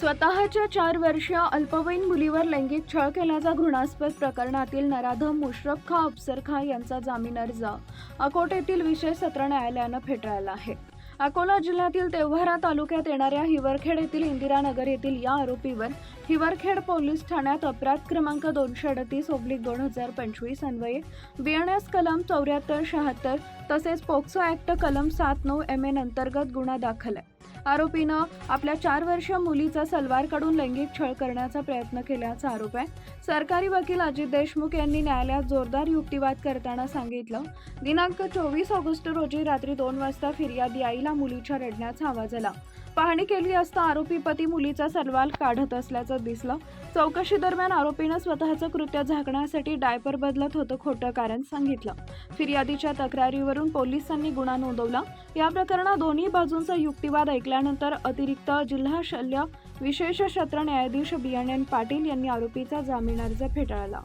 स्वतःच्या चार वर्षीय अल्पवयीन मुलीवर लैंगिक छळ केल्याचा घृणास्पद प्रकरणातील नराधम मुश्रफ खा अफसर खा यांचा जामीन अर्ज अकोट येथील विशेष सत्र न्यायालयानं फेटाळला आहे. अकोला जिल्ह्यातील तेव्हारा तालुक्यात येणाऱ्या हिवरखेड येथील इंदिरानगर येथील या आरोपीवर हिवरखेड पोलीस ठाण्यात अपराध क्रमांक दोनशे अडतीस ओब्लिक दोन हजार पंचवीस अन्वये बीएनएस कलम चौऱ्याहत्तर शहात्तर तसेच पोक्सो ॲक्ट कलम सात नऊ एम एन अंतर्गत गुन्हा दाखल आहे. आरोपीनं आपल्या चार वर्षीय मुलीचा सलवार काढून लैंगिक छळ करण्याचा प्रयत्न केल्याचा आरोप आहे. सरकारी वकील अजित देशमुख यांनी न्यायालयात जोरदार युक्तिवाद करताना सांगितलं. दिनांक चोवीस ऑगस्ट रोजी रात्री दोन वाजता फिर्यादी आईला मुलीच्या रडण्याचा आवाज आला. पाहणी केली असता आरोपी पती मुलीचा सलवाल काढत असल्याचं दिसलं. चौकशी दरम्यान आरोपीनं स्वतःचं कृत्य झाकण्यासाठी डायपर बदलत होतं खोटं कारण सांगितलं. फिर्यादीच्या तक्रारीवरून पोलिसांनी गुन्हा नोंदवला. या प्रकरणात दोन्ही बाजूंचा युक्तिवाद ऐकल्यानंतर अतिरिक्त जिल्हा शल्य विशेष सत्र न्यायाधीश बी एन एन पाटील यांनी आरोपीचा जामीन अर्ज फेटाळला.